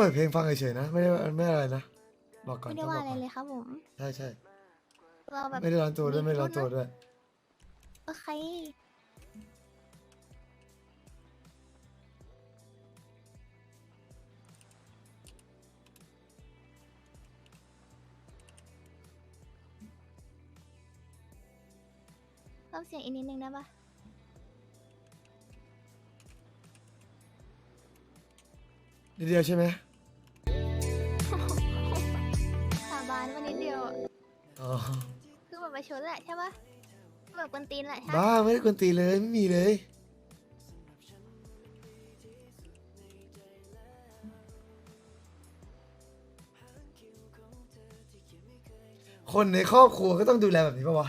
เปิดเพลงฟังเฉยๆนะ ไม่ได้ไม่ได้อะไรนะ บอกก่อนไม่ได้ต้องบว่าอกอะไรก่อนเลยครับผมใช่ใช่เราแบบไม่ได้ร้อนตัวด้วยไม่ได้ร้อนตัวด้วยโอเคเพิ่มเสียงอีกนิดนึงได้ปะนิดเดียวใช่ไหม สาบานวันนิดเดียวอะอ๋อคือแบบประชดแหละใช่ปะแบบกวนตีนแหละใช่ปะบ้าไม่ได้กวนตีนเลยไม่มีเลย คนในครอบครัวก็ต้องดูแลแบบนี้ปะวะ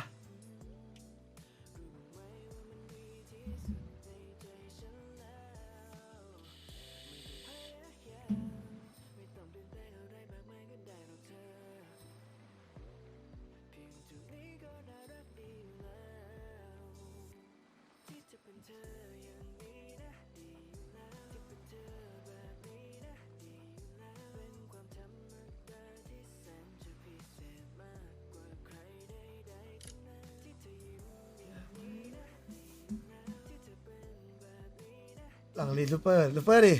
หลังรีซูเปอร์ซูเปอร์ดิ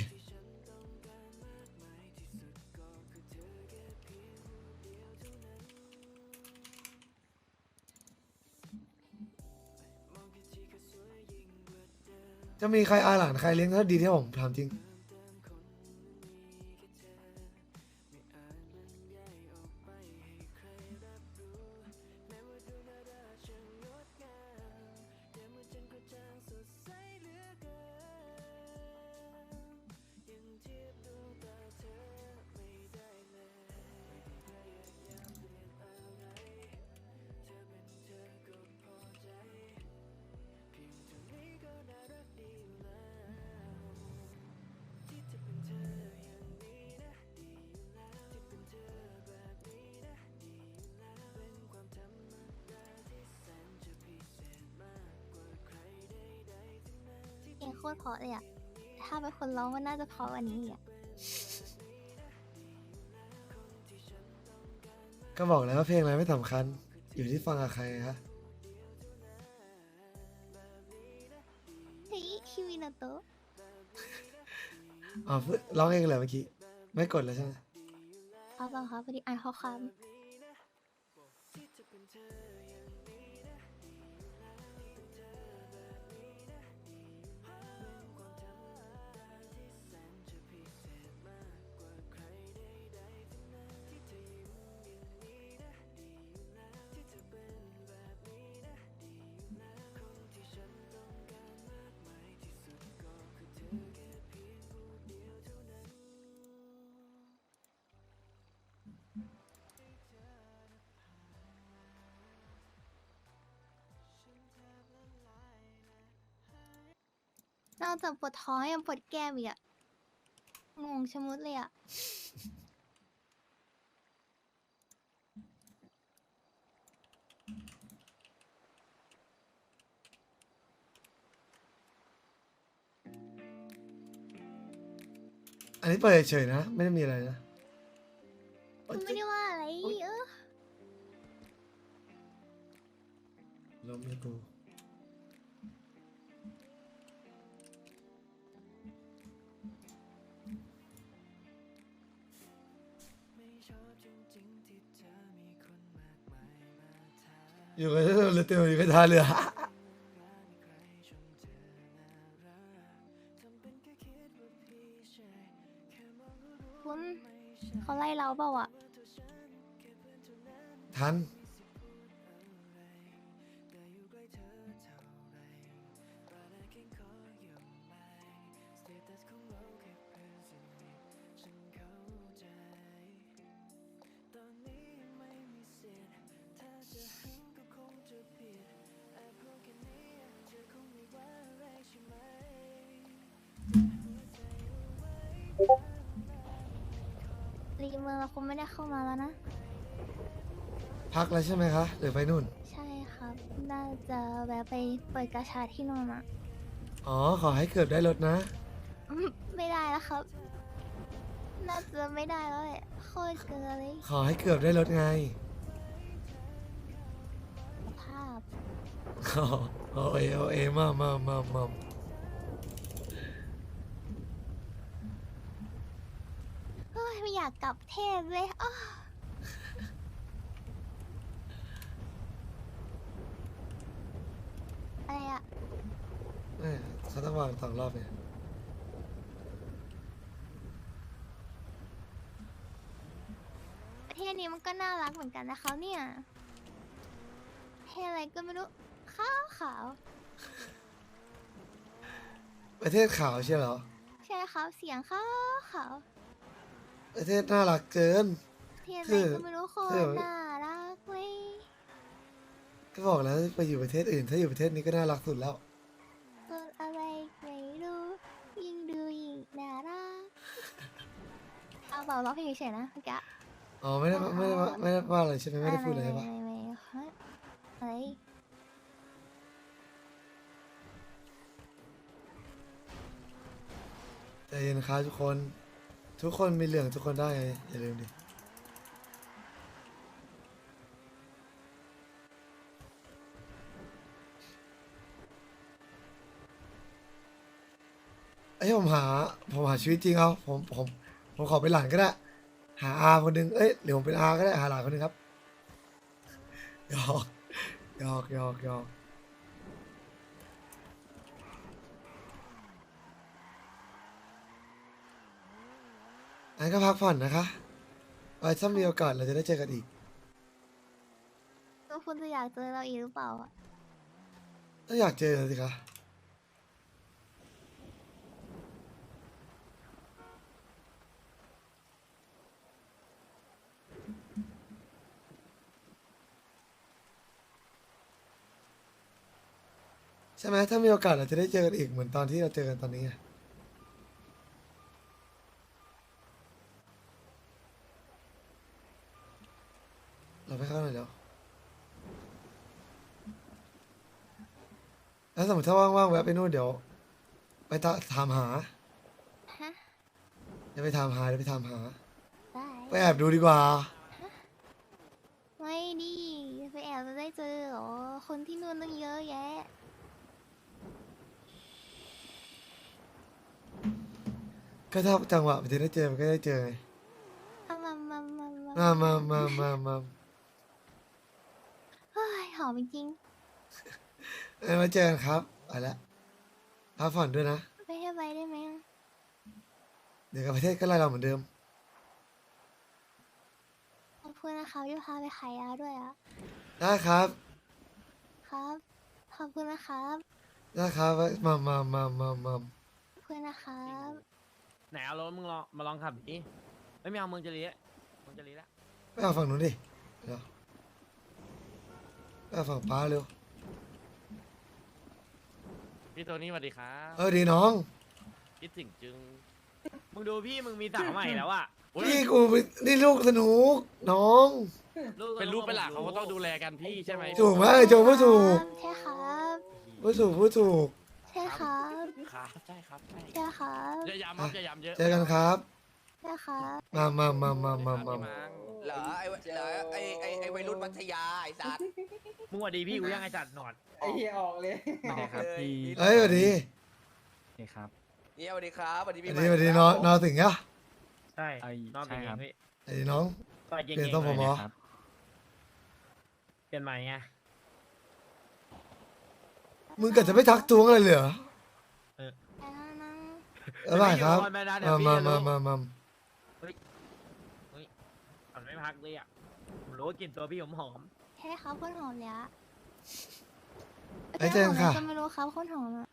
จะมีใครอาหลานใครเลี้ยงเท่าดีที่ผมถามจริง คตรเพราะเลยอะแต่ถ้าเป็นคนร้องมันน่าจะเพราะกวันนี้อีกอะก็บอกแล้วว่าเพลงอะไรไม่สำคัญ อยู่ที่ฟังกับใครครับเฮ้ยคิมินาโตะอ๋อเพิ่งร้องเองเหรอเมื่อกี้ ไม่กดแล้วใช่ไหมเอาเปล่าครับพอดีอ่านข้อความนอ กจากปวดท้องยังปวดแก้มอีกอะงงชะมุดเลยอะอันนี้เปิดเฉยๆนะ ไม่ได้มีอะไรนะมันไม่ได้ว่าอะไรเออ ล้มเลยกู อยู่กับเรือเตียวอยู่กับท่าเรือคุณเขาไล่เราเปล่าอะทัน รีเมอร์คงไม่ได้เข้ามาแล้วนะ พักแล้วใช่ไหมคะหรือไปนู่น ใช่ครับ น่าจะแวะไปเปิดกาชาที่นอนอะอ๋อ ขอให้เกือบได้รถนะ อืมไม่ได้แล้วครับ น่าจะไม่ได้แล้วแหละโคตรเกินเลยขอให้เกือบได้รถไงภาพขอโอเอโอเอมามามามา เฮ้ย ไม่อยากกลับเทพเลยอ้ออะไรอะเอ้ยเขาต้องวางสองรอบเนี่ยประเทศนี้มันก็น่ารักเหมือนกันนะคะเนี่ยประเทศอะไรก็ไม่รู้ขาวขาวประเทศขาวใช่เหรอๆใช่ครับเสียงขาวขาว ประเทศน่ารักเกินประเทศคือะไรอก็ไม่รู้โคคืตอรน่ารักเลยก็บอกแล้วไปอยู่ประเทศอื่น ถ้าอยู่ประเทศนี้ก็น่ารักสุดแล้วตัวอะไรไม่รู้ยิ่งดูยิ่งน่ารักเอาเปล่าร้องเพลงเฉยๆนะเมื่อกี้อ๋อไม่ได้ไม่ได้ว่าไม่ได้ว่าอะไรใช่ไหมไม่ได้พูดอะไรใช่ปะไม่ไม่ไม่ฮะอะไรใจเย็นนะครับทุกคน ทุกคนมีเหลืองทุกคนได้ไงอย่าลืมดิ ไอ้ยผมหา ผมหาชีวิตจริงเอาผมผมผมขอเป็นหลานก็ได้ หาอาคนหนึ่งเอ้ยเดี๋ยวผมเป็นอาก็ได้หาหลานคนหนึ่งครับหยอกหยอกหยอกหยอก อันก็พักผ่อนนะคะไว้ถ้ามีโอกาสเราจะได้เจอกันอีก แล้วคุณจะอยากเจอเราอีกหรือเปล่าอะถ้าอยากเจอสิคะใช่ไหมถ้ามีโอกาสเราจะได้เจอกันอีกเหมือนตอนที่เราเจอกันตอนนี้ไง เราไปเข้าหน่อยเดี๋ยวแล้วสมมติถ้าว่างๆแวะไปนู่นเดี๋ยว ไปตาถามหาฮะเดี๋ยวไปถามหาเดี๋ยวไปถามหา ได้ไปแอบดูดีกว่า ไม่ดีไปแอบจะได้เจอเหรอคนที่นู่นตั้งเยอะแยะ ก็ถ้าจังหวะมันจะได้เจอมันก็ได้เจอไง เอามามามามามามามามามาเฮ้ยห อมจริงเอ้ยมาเจอกันครับไปแล้วพักผ่อนด้วยนะ ๆไปให้ไปได้ไหมอะเดี๋ยวกับประเทศก็ไล่เราเหมือนเดิม ขอบคุณนะคะที่พาไปขายยาด้วยอะได้ครับ ครับ ขอบคุณนะครับได้ครับมามามามามาขอบคุณนะครับ ไหนเอารถมึงลองมาลองขับดิไม่ไม่เอาเมืองจะรีแล้วเมืองจะรีแล้ว ไปเอาฝั่งนู้นดิเดี๋ยว ไปเอาฝั่งป้าเร็ว พี่ตัวนี้สวัสดีครับเออดีน้อง คิดถึงจึงมึงดูพี่มึงมีสาวใหม่แล้วอะพี่กูนี่ลูกสนุกน้อง เป็นลูกเป็นหลานเขาก็ต้องดูแลกันพี่ใช่ไหมถูกไหมโจพูดถูกใช่ครับพูดถูกพูดถูกใช่ครับครับใช่ครับใช่ใช่ครับ อย่าย้ำครับอย่าย้ำเยอะ เจอกันครับ ใช่ครับมามามามามามาพี่งเหรอไอวะเหรอไอไอไอวัยรุ่นพัทยาไอสัตว์มึงหวัดดีพี่กูยังไงจัดหนอนไอ้เหี้ยออกเลยไม่ได้ครับพี่เอ้ยสวัสดีเนี่ยสวัสดีครับสวัสดีสพี่วัสดีสวัสดีน้องน้องถึงยะใช่ไอ้นอนใช่เป็นคยัรับงพี่สวัสดีน้องต่อยเก่งเปลี่ยนๆต้องผมเหรอเปลี่ยนใหม่ไงมึงเกิดจะไม่ทักทวงอะไรเลยเหรอแล้วนะเออได้ครับไม่ได้เดี๋ยมาวพี่มาจะมารู้มามา มันไม่พักเลยอะผมรู้ว่ากลิ่นตัวพี่ผมหอม ใช่ครับคนหอมเลยอะไอ้เจนค่ะ ก็ไม่รู้ครับคนหอมอะ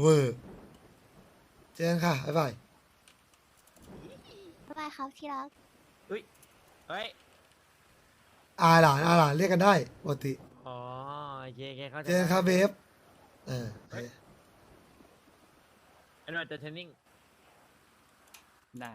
เวอร์เจอกันค่ะบ๊ายบาย บ๊ายบายครับที่รัก เฮ้ย อาหลานอาหลานเรียกกันได้ปกติอ๋อโอเคโอเคเข้าใจเจอกันครับเบฟเออโอเค อันนั้นจะเทรนนิ่ง ได้